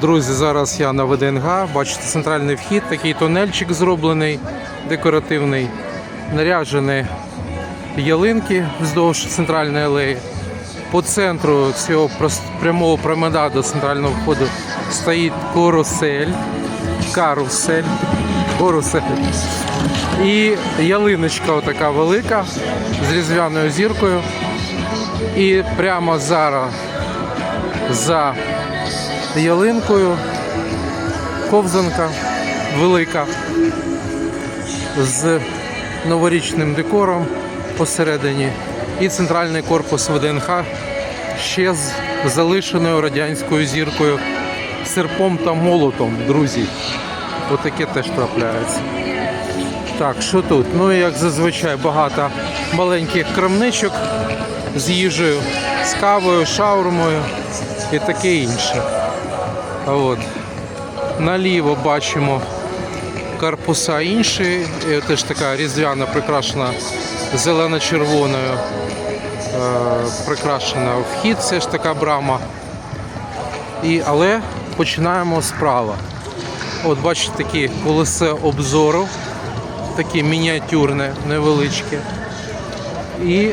Друзі, зараз я на ВДНГ. Бачите, центральний вхід, такий тунельчик зроблений, декоративний, наряджені ялинки вздовж центральної алеї. По центру цього прямого променаду центрального входу стоїть карусель. Карусель. Карусель. І ялиночка отака велика з різдвяною зіркою. І прямо зараз за ялинкою ковзанка велика з новорічним декором посередині і центральний корпус ВДНХ ще з залишеною радянською зіркою, серпом та молотом, друзі. Отаке теж трапляється. Так, що тут? Ну і як зазвичай багато маленьких крамничок з їжею, з кавою, шаурмою і таке інше. От. Наліво бачимо корпуса інші. І теж така різдвяна прикрашена зелено-червоною. Е, прикрашена вхід, це ж така брама. І, але починаємо справа. От бачите такі колесе обзору, такі мініатюрне, невеличке. І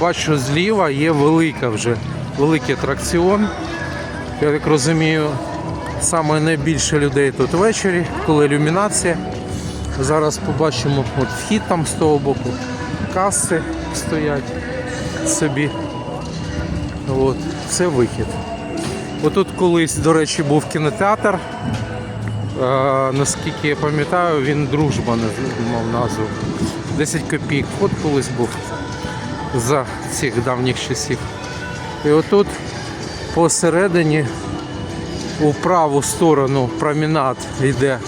бачу зліва є велика вже, великий атракціон. Я так розумію, саме найбільше людей тут ввечері, коли ілюмінація. Зараз побачимо от вхід там з того боку, каси стоять собі. От, це вихід. Отут колись, до речі, був кінотеатр. Е, наскільки я пам'ятаю, він дружба мав назву. 10 копійок. От колись був за цих давніх часів. І отут посередині у праву сторону промінат йде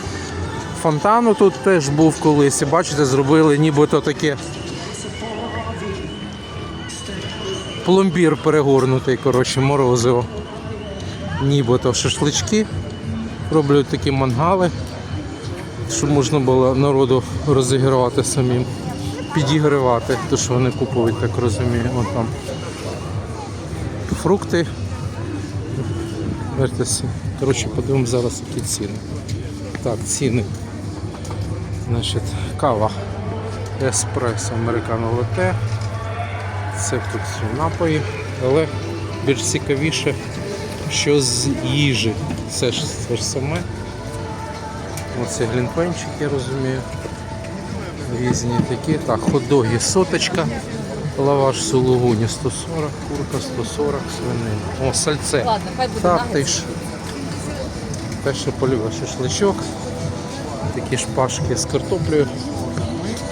фонтану. Тут теж був колись. І бачите, зробили нібито таке пломбір перегорнутий, коротше, морозиво. Нібито шашлички. Роблять такі мангали, щоб можна було народу розігрівати самим, підігрівати, то що вони купують, так розумію. Фрукти. Вертеся. Коротше, подивимо зараз, які ціни. Так, ціни. Значить, кава, еспресо, американо лате. Це тут напої, але більш цікавіше, що з їжі. Це ж те ж саме. Оце глінпенчик, я розумію. Різні такі. Так, хот-доги соточка. Лаваш сулугуні 140, курка 140, свинина. О, сальце. Ладно, хай буде Так, ти ж. Те, що полюбив шашличок. Такі шпажки з картоплею.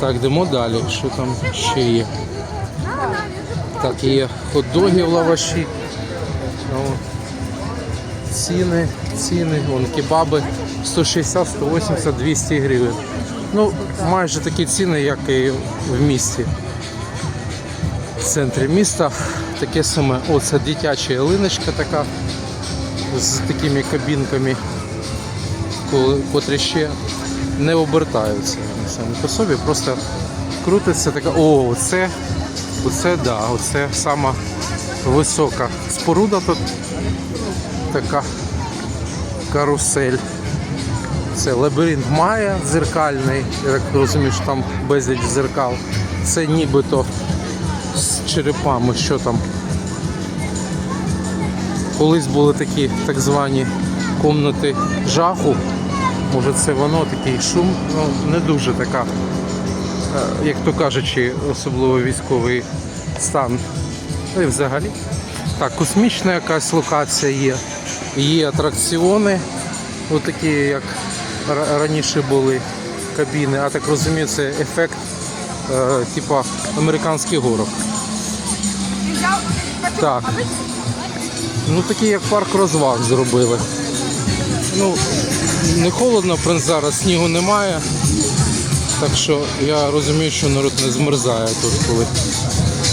Так, йдемо далі. Що там ще є? Так, є хот-доги в лаваші. О, Ціни, ціни, вон кебаби 160, 180, 200 гривень. Ну, майже такі ціни, як і в місті. В центрі міста таке саме. О, це дитяча ялиночка така з такими кабінками, котрі ще не обертаються самі по собі, просто крутиться така. О, оце, оце да, оце сама висока споруда тут. Така карусель. Це лабіринт Майя дзеркальний, я так розумію, там безліч дзеркал. Це нібито з черепами, що там. Колись були такі так звані комнати жаху. Може це воно такий шум, ну не дуже така, е, як то кажучи, особливо військовий стан. І взагалі. Так, космічна якась локація є. Є атракціони, отакі, як раніше були кабіни, а так розумію, це ефект е, типа американських горок. Так. Ну такий як парк розваг зробили. Ну, не холодно, в принципі, зараз снігу немає. Так що я розумію, що народ не змерзає тут коли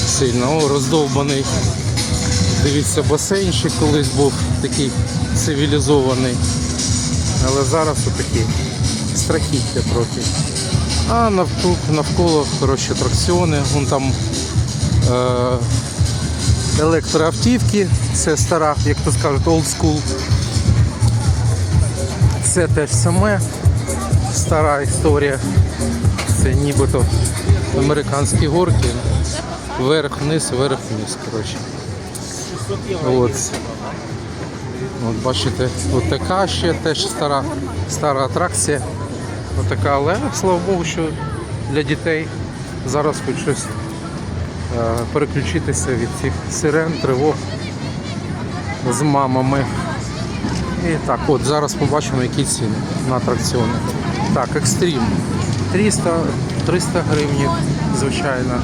сильно. О, роздовбаний. Дивіться, басейнчик колись був такий цивілізований. Але зараз отакі страхіття трохи. А навколо, навколо коротше, атракціони. Вон там е, електроавтівки, це стара, як то скажуть, school. Це те ж саме стара історія. Це нібито американські горки. Вверх-вниз, вверх-вниз, коротше. От. От бачите, от така ще теж стара, стара атракція. Така, але слава Богу, що для дітей зараз хоч щось е, переключитися від цих сирен, тривог з мамами. І так, от зараз побачимо, які ціни на атракціони. Так, екстрім. 300, 300 гривень, звичайно.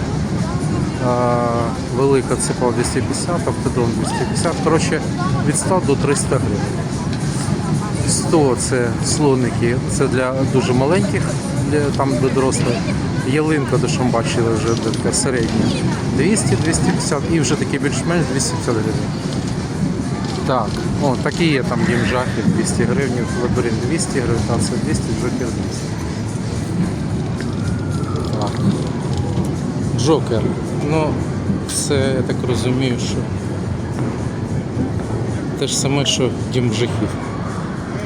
Велика цепа 250, автодон 250. Коротше, від 100 до 300 гривень. 100 це слоники, це для дуже маленьких, для, там до дорослих. Ялинка, то що ми бачили, вже така середня. 200, 250 і вже такі більш-менш 250 гривень. Так, о, такі є там дім жахів 200 гривень, лабіринт 200 гривень, там все 200, джокер 200. Так. Джокер. Ну, це я так розумію, що те ж саме, що дім жахів.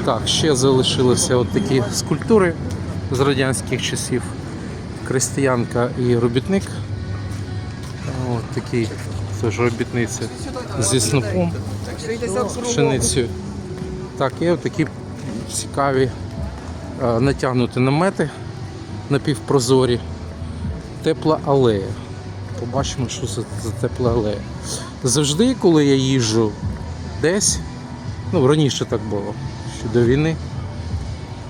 Так, ще залишилися от такі скульптури з радянських часів. Крестьянка і робітник. От такі теж робітниця зі снопом, пшеницею. Так, от такі цікаві е, натягнуті намети напівпрозорі. Тепла алея. Побачимо, що це за тепла алея. Завжди, коли я їжджу десь, ну раніше так було, до війни,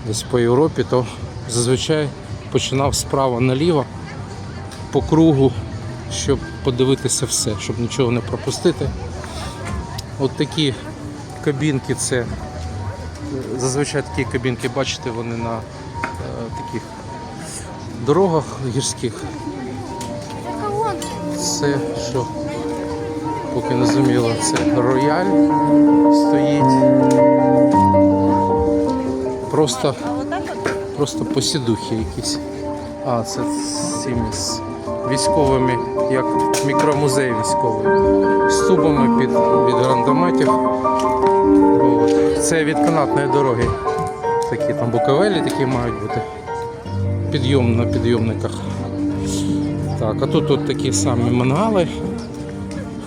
десь по Європі, то зазвичай починав справа наліво по кругу, щоб подивитися все, щоб нічого не пропустити. От такі кабінки це е, зазвичай такі кабінки, бачите, вони на е, таких дорогах гірських. Це що? Поки не зрозуміло, це рояль стоїть. Просто, просто посідухи якісь. А, це з цими військовими, як мікромузей військовий. З тубами під, від гранатометів. От. Це від канатної дороги. Такі там буковелі такі мають бути. Підйом на підйомниках. Так, а тут от такі самі мангали,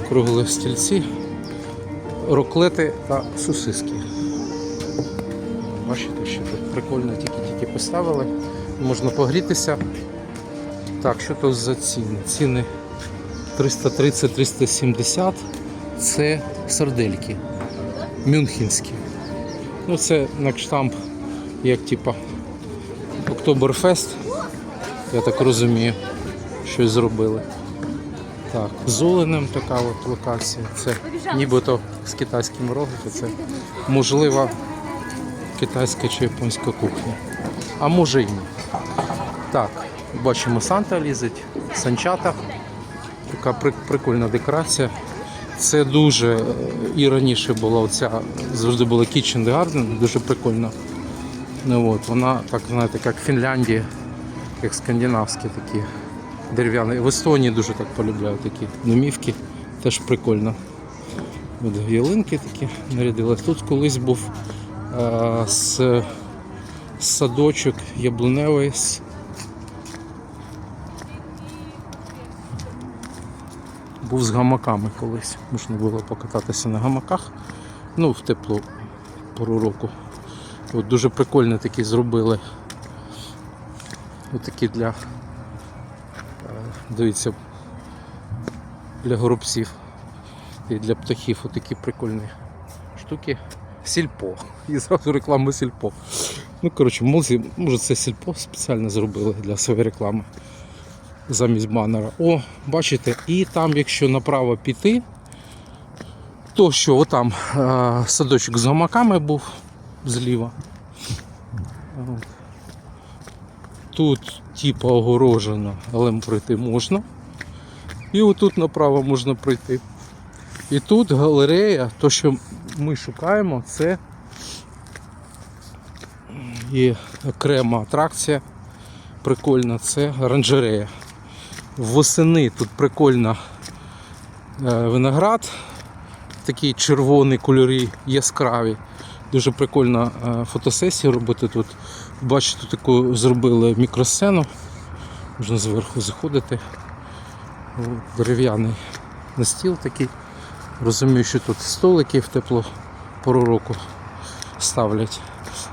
круглі стільці, роклети та сосиски. Бачите, що тут прикольно тільки-тільки поставили. Можна погрітися. Так, що тут за ціни? Ціни 330-370 це сардельки. Мюнхенські. Ну це на кштамп, як типа Октоберфест, я так розумію, щось зробили. Так, з оленем така от локація. Це нібито з китайським рогом, це можлива китайська чи японська кухня. А може і ні. Так, бачимо Санта лізить, санчата. Така прикольна декорація. Це дуже е, і раніше була оця, завжди була Kitchen Garden, дуже прикольна. Ну, от, вона так, знаєте, як Фінляндія, як скандинавські такі дерев'яні. В Естонії дуже так полюбляють такі домівки, теж прикольно. От ялинки такі нарядились. Тут колись був з, садочок яблуневий був з гамаками колись. Можна було покататися на гамаках. Ну, в теплу пору року. От дуже прикольно такі зробили. Ось такі для, е, дивіться, для горобців і для птахів отакі прикольні штуки. Сільпо. І зразу реклама сільпо. Ну, коротше, може, може це сільпо спеціально зробили для своєї реклами замість банера. О, бачите, і там, якщо направо піти, то що отам е, садочок з гамаками був зліва. Тут типу огорожено, але пройти можна. І отут направо можна пройти. І тут галерея, то що ми шукаємо, це є окрема атракція. Прикольна, це оранжерея. Восени тут прикольно е, виноград, такі червоні кольори яскраві. Дуже прикольно е, фотосесію робити тут. Бачите, таку зробили мікросцену. Можна зверху заходити. Дерев'яний настіл такий. Розумію, що тут столики в теплу пору року ставлять.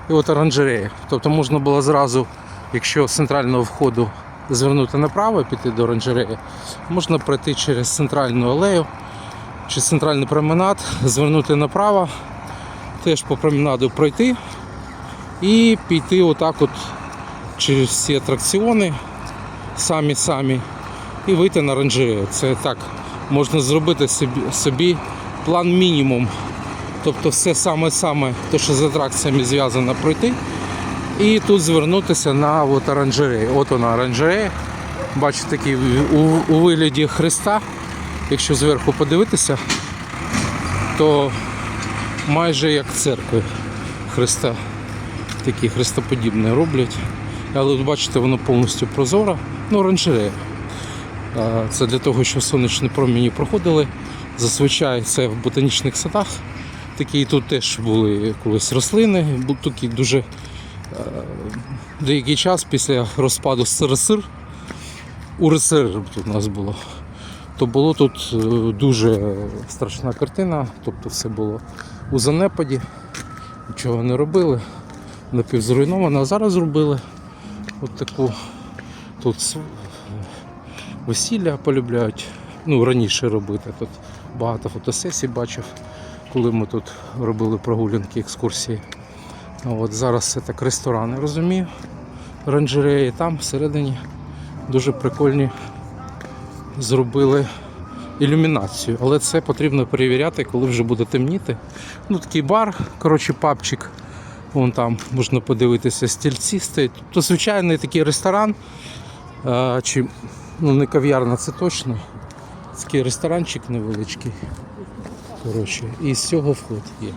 І от оранжерея. Тобто можна було зразу, якщо з центрального входу звернути направо, піти до оранжереї, можна пройти через центральну алею чи центральний променад, звернути направо, теж по променаду пройти і піти отак от через всі атракціони самі-самі і вийти на оранжерею. Це так можна зробити собі, план мінімум. Тобто все саме-саме, те, що з атракціями зв'язано, пройти. І тут звернутися на от оранжерею. От вона оранжерея. Бачите, такий у, у вигляді Христа. Якщо зверху подивитися, то майже як церкви Христа. Такі хрестоподібні роблять. Але бачите, воно повністю прозоро. Ну, оранжерея. Це для того, щоб сонячні промені проходили. Зазвичай це в ботанічних садах. Такі тут теж були колись рослини, був дуже деякий час після розпаду СРСР. УРСР тут у нас було. То було тут е, дуже страшна картина, тобто все було у занепаді, нічого не робили, напівзруйновано, а зараз зробили от таку тут весілля полюбляють. Ну, раніше робити. Тут багато фотосесій бачив, коли ми тут робили прогулянки, екскурсії. От зараз це так ресторани, розумію. Оранжереї там всередині дуже прикольні зробили ілюмінацію. Але це потрібно перевіряти, коли вже буде темніти. Ну, такий бар, коротше, пабчик. Вон там можна подивитися, стільці стоять. То звичайний такий ресторан. А, чи ну, не кав'ярна, це точно. Такий ресторанчик невеличкий. Коротше, і з цього вход є.